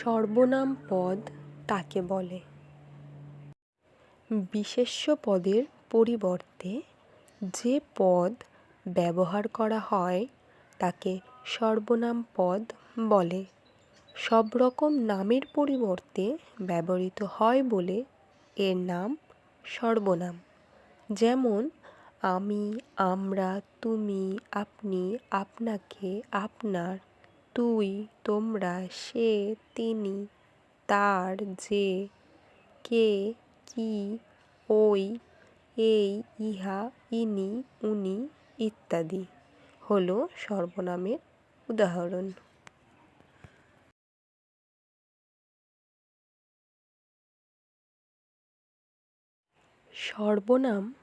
সর্বনাম পদ কাকে বলে। বিশেষ্য পদের পরিবর্তে যে পদ ব্যবহার করা হয় তাকে সর্বনাম পদ বলে। সব রকম নামের পরিবর্তে ব্যবহৃত হয় বলে এর নাম সর্বনাম। যেমন, আমি, আমরা, তুমি, আপনি, আপনাকে, আপনার তুই, তোমরা, সে, তিনি, তার, যে, কে, কি, ওই, এই, ইহা, ইনি, উনি ইত্যাদি হলো সর্বনামের উদাহরণ। সর্বনাম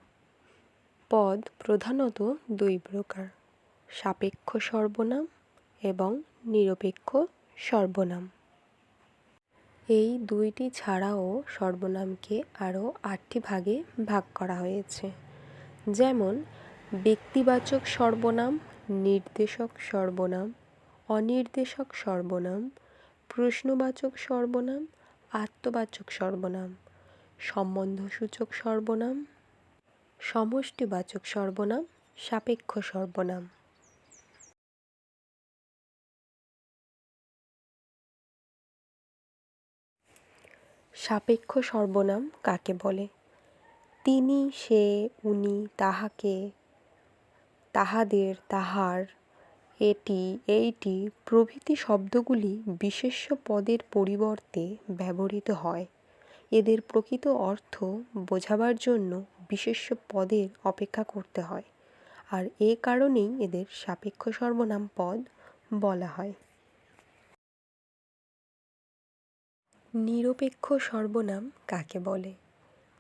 পদ প্রধানত দুই প্রকার, সাপেক্ষ সর্বনাম এবং নিরপেক্ষ সর্বনাম। এই দুইটি ছাড়াও সর্বনামকে আরও আটটি ভাগে ভাগ করা হয়েছে। যেমন, ব্যক্তিবাচক সর্বনাম, নির্দেশক সর্বনাম, অনির্দেশক সর্বনাম, প্রশ্নবাচক সর্বনাম, আত্মবাচক সর্বনাম, সম্বন্ধসূচক সর্বনাম, সমষ্টিবাচক সর্বনাম, সাপেক্ষ সর্বনাম। সাপেক্ষ সর্বনাম কাকে বলে? তিনি, সে, উনি, তাহাকে, তাহাদের, তাহার, এটি, এইটি প্রভৃতি শব্দগুলি বিশেষ্য পদের পরিবর্তে ব্যবহৃত হয়। এদের প্রকৃত অর্থ বোঝাবার জন্য বিশেষ্য পদের অপেক্ষা করতে হয়। আর এ কারণেই এদের সাপেক্ষ সর্বনাম পদ বলা হয়। নিরপেক্ষ সর্বনাম কাকে বলে?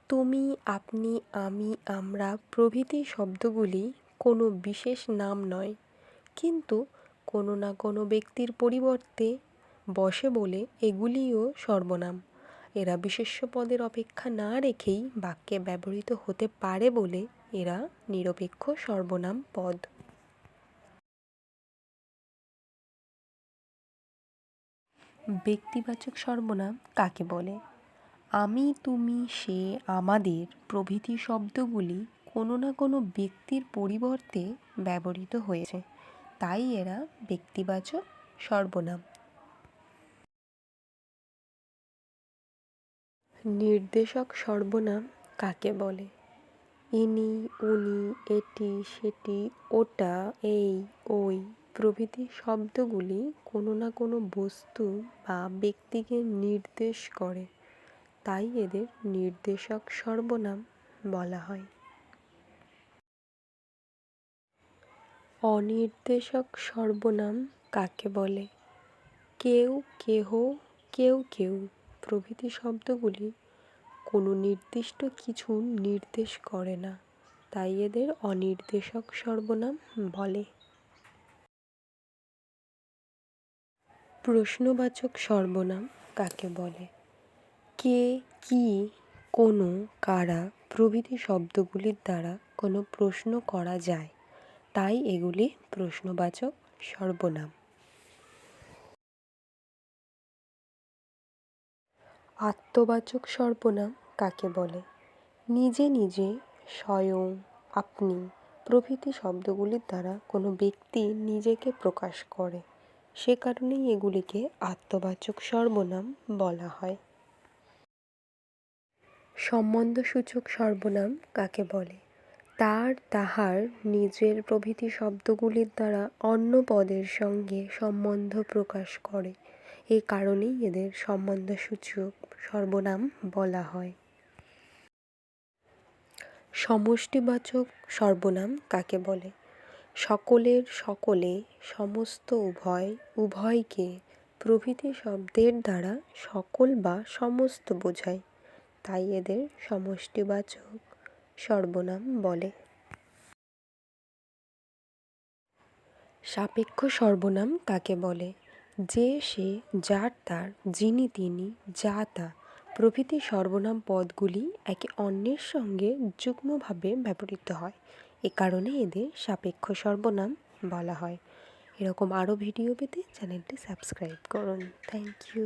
তুমি, আপনি, আমি, আমরা প্রভৃতি শব্দগুলি কোনো বিশেষ নাম নয়, কিন্তু কোনো না কোনো ব্যক্তির পরিবর্তে বসে বলে এগুলিও সর্বনাম। এরা বিশেষ্য পদের অপেক্ষা না রেখেই বাক্যে ব্যবহৃত হতে পারে বলে এরা নিরপেক্ষ সর্বনাম পদ। ব্যক্তিবাচক সর্বনাম কাকে বলে? আমি, তুমি, সে, আমাদের প্রভৃতি শব্দগুলি কোনো না কোনো ব্যক্তির পরিবর্তে ব্যবহৃত হয়েছে। তাই এরা ব্যক্তিবাচক সর্বনাম। নির্দেশক সর্বনাম কাকে বলে? ইনি, উনি, এটি, সেটি, ওটা, এই, ওই প্রভৃতি শব্দগুলি কোনো না কোনো বস্তু বা ব্যক্তিকে নির্দেশ করে। তাই এদের নির্দেশক সর্বনাম বলা হয়। অনির্দেশক সর্বনাম কাকে বলে? কেউ, কেহ, কেউ কেউ। প্রভৃতি শব্দগুলি কোনো নির্দিষ্ট কিছু নির্দেশ করে না। তাই এদের অনির্দেশক সর্বনাম বলে। প্রশ্নবাচক সর্বনাম কাকে বলে? কে, কি, কোনো, কারা, প্রভৃতি শব্দগুলির দ্বারা কোনো প্রশ্ন করা যায়, তাই এগুলি প্রশ্নবাচক সর্বনাম। আত্মবাচক সর্বনাম কাকে বলে? নিজে নিজে, স্বয়ং, আপনি প্রভৃতি শব্দগুলির দ্বারা কোনো ব্যক্তি নিজেকে প্রকাশ করে। সে কারণেই এগুলিকে আত্মবাচক সর্বনাম বলা হয়। সম্বন্ধসূচক সর্বনাম কাকে বলে? তার, তাহার, নিজের প্রভৃতি শব্দগুলির দ্বারা অন্য পদের সঙ্গে সম্বন্ধ প্রকাশ করে। এ কারণেই এদের সম্বন্ধসূচক সর্বনাম বলা হয়। সমষ্টিবাচক সর্বনাম কাকে বলে? সকলের সকলে সমস্ত উভয়, উভয়কে প্রভৃতি শব্দের দ্বারা সকল বা সমস্ত বোঝায়। তাই এদের সমষ্টিবাচক সর্বনাম বলে। সাপেক্ষ সর্বনাম কাকে বলে? যে, সে, যার, তার, যিনি, তিনি, যা, তা প্রভৃতি সর্বনাম পদগুলি একে অন্যের সঙ্গে যুগ্মভাবে ব্যবহৃত হয়। এ কারণে এদের সাপেক্ষ সর্বনাম বলা হয়। এরকম আরও ভিডিও পেতে চ্যানেলটি সাবস্ক্রাইব করুন। Thank you.